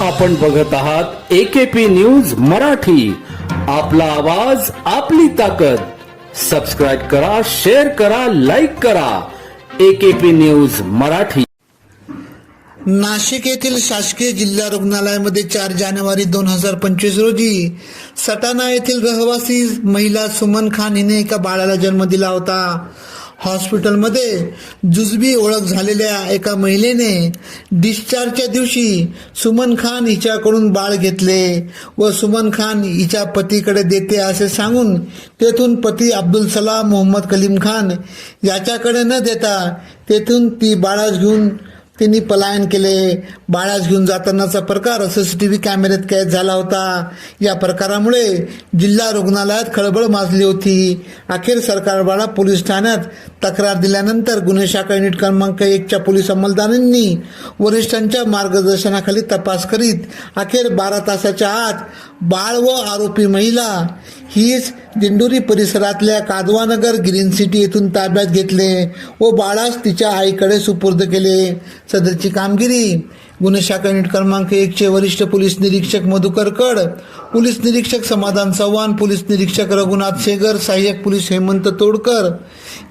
आपण बघत आहात एकेपी न्यूज मराठी. आपला आवाज आपली ताकद. सबस्क्राईब करा शेअर करा लाईक करा. AKP news Marathi. नाशिक येथील शासकीय जिल्हा रुग्णालयामध्ये चार जानेवारी दोन हजार पंचवीस रोजी सटाणा येथील रहिवासी महिला सुमन खान हिने एका बाळाला जन्म दिला होता. हॉस्पिटलमध्ये जुजबी ओळख झालेल्या एका महिलेने डिस्चार्जच्या दिवशी सुमन खान हिच्याकडून बाळ घेतले व सुमन खान हिच्या पतीकडे देते असे सांगून तेथून पती अब्दुल सलाम मोहम्मद कलीम खान याच्याकडे न देता तेथून ती बाळास घेऊन त्यांनी पलायन केले. बाळास घेऊन जातानाचा प्रकार सी टी व्ही कॅमेऱ्यात कैद झाला होता. या प्रकारामुळे जिल्हा रुग्णालयात खळबळ माजली होती. अखेर सरकारवाडा पोलीस ठाण्यात तक्रार दिल्यानंतर गुन्हे शाखा युनिट क्रमांक एकच्या पोलीस अंमलदारांनी वरिष्ठांच्या मार्गदर्शनाखाली तपास करीत अखेर बारा तासाच्या आत बाळ व आरोपी महिला हीच दिंडोरी परिसरातल्या कादवानगर ग्रीन सिटी येथून ताब्यात घेतले व बाळास तिच्या आईकडे सुपूर्द केले. सदरची कामगिरी गुन्हे शाखा युनिट क्रमांक एकचे वरिष्ठ पोलीस निरीक्षक मधुकर कड पोलीस निरीक्षक समाधान चव्हाण पोलीस निरीक्षक रघुनाथ शेगर सहाय्यक पोलीस हेमंत तोडकर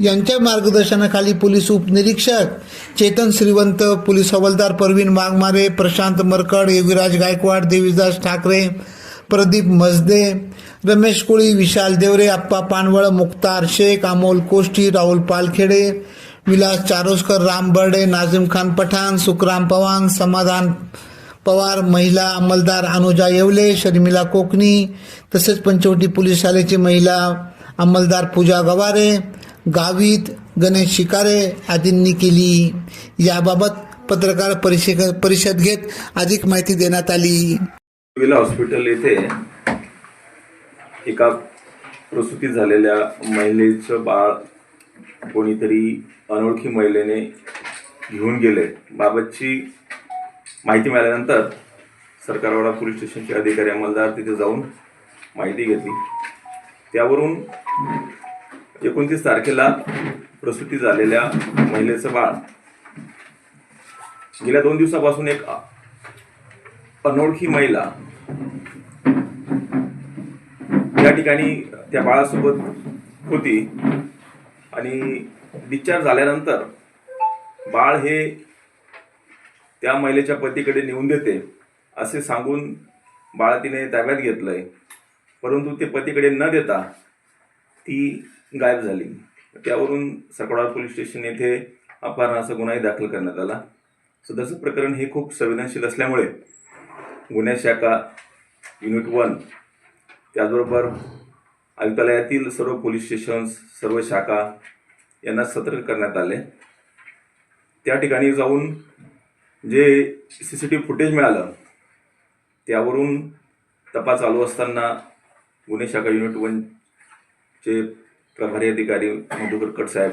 यांच्या मार्गदर्शनाखाली पोलीस उपनिरीक्षक चेतन श्रीवंत पोलीस हवालदार परवीन वाघमारे प्रशांत मरकड योगीराज गायकवाड देवीदास ठाकरे प्रदीप मजदे रमेश कोळी विशाल देवरे आप्पा पानवळ मुक्तार शेख अमोल कोष्टी राहुल पालखेडे विलास चारोस्कर राम बर्डे नाझिम खान पठाण सुखराम पवार समाधान पवार महिला अंमलदार अनुजा येवले शर्मिला कोकणी तसेच पंचवटी पोलीस शाळेची महिला अंमलदार पूजा गवारे गावित गणेश शिकारे आदींनी केली. याबाबत पत्रकार परिषद परिषद घेत अधिक माहिती देण्यात आली. हॉस्पिटल येथे एका प्रसूती झालेल्या महिलेचं बाळ कोणीतरी अनोळखी महिलेने घेऊन गेले. बाबतची माहिती मिळाल्यानंतर सरकारवाडा पोलीस स्टेशनचे अधिकारी अंमलदार तिथे जाऊन माहिती घेतली. त्यावरून एकोणतीस तारखेला प्रसूती झालेल्या महिलेचं बाळ गेल्या दोन दिवसापासून एक अनोळखी महिला या ठिकाणी त्या बाळासोबत होती. आणि डिस्चार्ज झाल्यानंतर बाळ हे त्या महिलेच्या पतीकडे नेऊन देते असे सांगून बाळ तिने ताब्यात घेतलंय. परंतु ते पतीकडे न देता ती गायब झाली. त्यावरून सकवाडा पोलीस स्टेशन येथे अपहरणाचा गुन्हाही दाखल करण्यात आला. सदरचं प्रकरण हे खूप संवेदनशील असल्यामुळे गुन्हे शाखा युनिट वन त्याचबरोबर आयुक्तालयातील सर्व पोलीस स्टेशन्स सर्व शाखा यांना सतर्क करण्यात आले. त्या ठिकाणी जाऊन जे सी सी टी फुटेज मिळालं त्यावरून तपास चालू असताना गुन्हे शाखा युनिट वनचे प्रभारी अधिकारी मधुकर कटसाहेब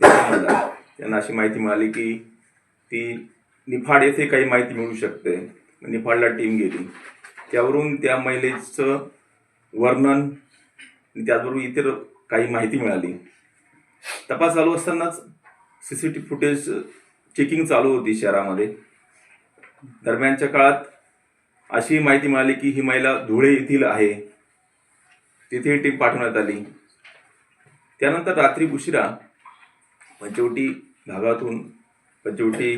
त्यांना अशी माहिती मिळाली की ती निफाड येथे काही माहिती मिळू शकते. निफाडला टीम गेली. त्यावरून त्या महिलेचं वर्णन त्याचबरोबर इतर काही माहिती मिळाली. तपास चालू असतानाच C C T footage checking चालू होती शहरामध्ये. दरम्यानच्या काळात अशी माहिती मिळाली की ही महिला धुळे येथील आहे. तिथे टीम पाठवण्यात आली. त्यानंतर रात्री उशिरा पंचवटी भागातून पंचवटी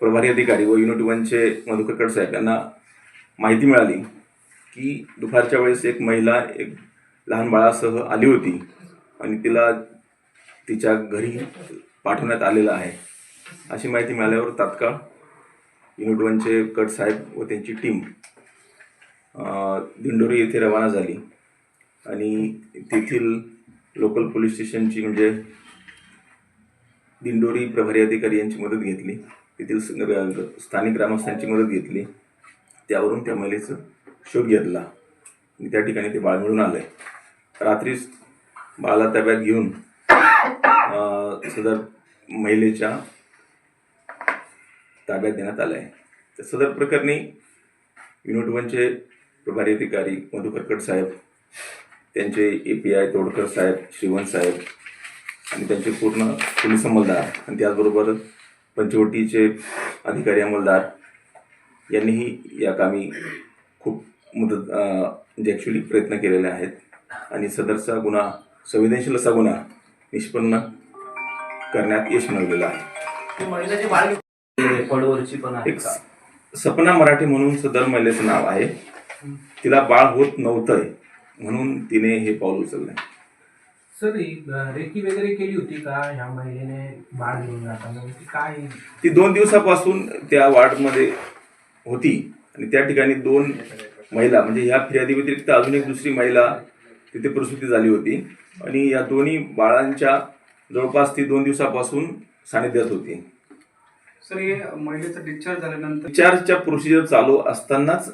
प्रभारी अधिकारी व युनिट वनचे मधुकर साहेब यांना माहिती मिळाली की दुपारच्या वेळेस एक महिला एक लहान बाळासह आली होती आणि तिला तिच्या घरी पाठवण्यात आलेलं आहे. अशी माहिती मिळाल्यावर तात्काळ युनिट वनचे कट साहेब व त्यांची टीम दिंडोरी येथे रवाना झाली. आणि तेथील लोकल पोलीस स्टेशनची म्हणजे दिंडोरी प्रभारी अधिकारी यांची मदत घेतली. तेथील स्थानिक ग्रामस्थांची मदत घेतली. त्यावरून त्या महिलेचं शोध घेतला. आणि त्या ठिकाणी ते बाळ मिळून आलंय. रात्रीच बाळाला ताब्यात घेऊन सदर महिलेच्या ताब्यात देण्यात आलं आहे तर सदर प्रकरणी युनिट वनचे प्रभारी अधिकारी मधुकर साहेब त्यांचे ए पी आय तोडकर साहेब श्रीवंत साहेब आणि त्यांचे पूर्ण पोलीस अंमलदार आणि त्याचबरोबर पंचवटीचे अधिकारी अंमलदार यांनीही या कामी खूप मदत म्हणजे ॲक्च्युली प्रयत्न केलेले आहेत. आणि सदरचा गुन्हा संवेदनशील असा गुन्हा निष्पन्न करण्यात यश मिळवलेलं आहे. महिलेचे बाळ रेकॉर्डवरची पण आहे एक सपना मराठी म्हणून सदर महिलेचं नाव आहे. तिला बाळ होत नव्हतंय म्हणून तिने हे पाऊल उचललंय. सर ही, रेकी वगैरे केली होती का? ह्या महिलेने बाळ घेऊन जाताना? ती काय? ती दोन दिवसापासून त्या वार्डमध्ये होती. आणि त्या ठिकाणी दोन महिला म्हणजे ह्या फिर्यादी व्यतिरिक्त अजून एक दुसरी महिला तिथे प्रसूती झाली होती. आणि या दोन्ही बाळांच्या जवळपास ती दोन दिवसापासून सानिध्यात होती. सर हे महिलेचं डिस्चार्ज झाल्यानंतर डिस्चार्जच्या प्रोसिजर चालू असतानाच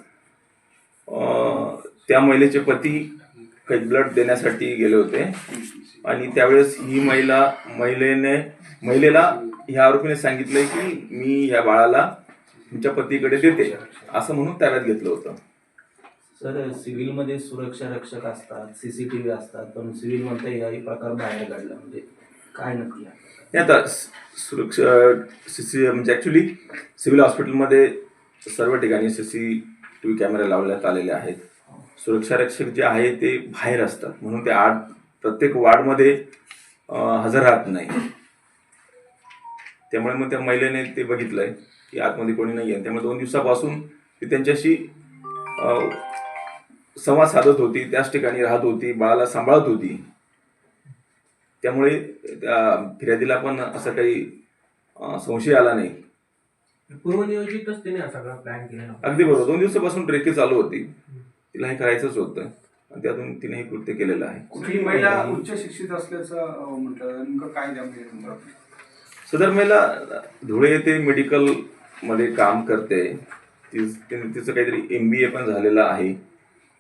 अं, त्या महिलेचे पती काही ब्लड देण्यासाठी गेले होते. आणि त्यावेळेस ही महिला महिलेने महिलेला ह्या आरोपीने सांगितलंय की मी ह्या बाळाला तुमच्या पतीकडे देते. असं म्हणून ताब्यात घेतलं होतं. सर सिव्हिलमध्ये सुरक्षा रक्षक असतात सीसीटीव्ही असतात पण सिव्हिलमध्ये याही प्रकार बाहेर काढला. म्हणजे काय नक्की आता सुरक्षा सी सी म्हणजे ॲक्च्युली सिव्हिल हॉस्पिटलमध्ये सर्व ठिकाणी सी सी टी व्ही कॅमेरे लावण्यात आलेले आहेत. सुरक्षा रक्षक जे आहे ते बाहेर असतात. म्हणून ते आठ प्रत्येक वार्डमध्ये हजर राहत नाही. त्यामुळे मग त्या महिलेने ते बघितलंय. की आतमध्ये कोणी नाही आहे त्यामुळे दोन दिवसापासून ती त्यांच्याशी संवाद साधत होती त्याच ठिकाणी राहत होती बाळाला सांभाळत होती. त्यामुळे त्या फिर्यादीला पण असं काही संशय आला नाही. पूर्वनियोजितच तिने सगळा प्लॅन केलेला होता. अगदी बरोबर. दोन दिवसापासून ट्रेकिंग चालू होती. तिला हे करायचंच होतं. आणि त्यातून तिने हे कृत्य केलेलं आहे. कुठली महिला उच्च शिक्षित असल्याचं म्हटलं. नेमकं काय तुम्हाला? सदर महिला धुळे येथे मेडिकल मध्ये काम करते. ती तिने- तिचं काहीतरी एम बी ए पण झालेलं आहे.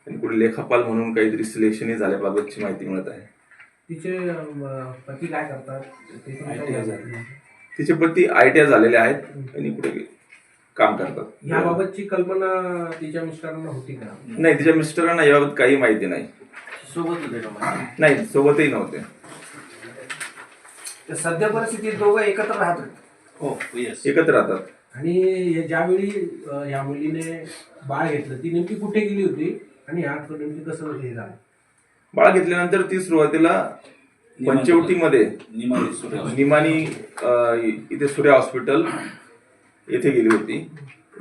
आणि पुढे लेखापाल म्हणून काहीतरी सिलेक्शनही झाल्याबाबतची माहिती मिळत आहे. तिचे पती काय करतात? तिचे पती आय टी आय झालेले आहेत आणि पुढे काम करतात. याबाबतची कल्पना तिच्या मिस्टरांना होती का? नाही तिच्या मिस्टरांना याबाबत काही माहिती नाही. सोबत होते का महिला? नाही सोबतही नव्हते. सध्या परिस्थितीत दोघं एकत्र राहत होते हो येस एकत्र राहतात. आणि या- ज्यावेळी या मुलीने बाळ घेतलं ती नेमकी कुठे गेली होती आणि ह्या नेमकी कसं हे झालं? बाळ घेतल्यानंतर ती सुरुवातीला पंचवटीमध्ये निमानी इथे सूर्या हॉस्पिटल येथे गेली होती.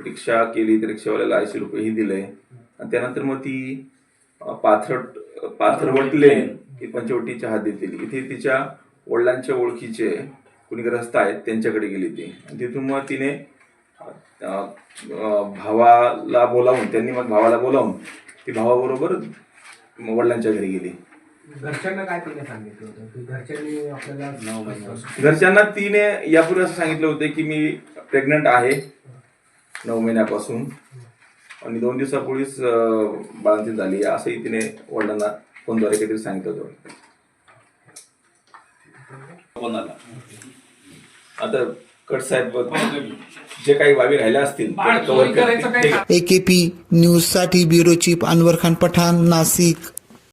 रिक्षा केली त्या रिक्षावाल्याला ऐंशी रुपयेही दिले. आणि त्यानंतर मग ती पाथरट पाथरवट लेन. ही पंचवटीच्या हद्दीत दिली इथे तिच्या वडिलांच्या ओळखीचे कुणी ग्रस्त आहेत त्यांच्याकडे गेली ती. तिथून मग तिने भावाला बोलावून त्यांनी मग भावाला बोलावून ती भावाबरोबर वडिलांच्या घरी गेली. घरच्यांना काय तिने सांगितलं होतं? की घरच्यांनी आपल्याला नऊ महिने घरच्यांना तिने यापूर्वी असं सांगितलं होतं की मी प्रेग्नंट आहे नऊ महिन्यापासून आणि दोन दिवसापूर्वीच बाळंतीण झाली. आहे असंही तिने वडिलांना फोनद्वारे काहीतरी सांगितलं होतं. कोणाला? आता कट साहेब जे काही बाबी राहिल्या असतील ते cover करतील. ते एकेपी न्यूजसाठी ब्युरो चीफ अनवर खान पठाण नाशिक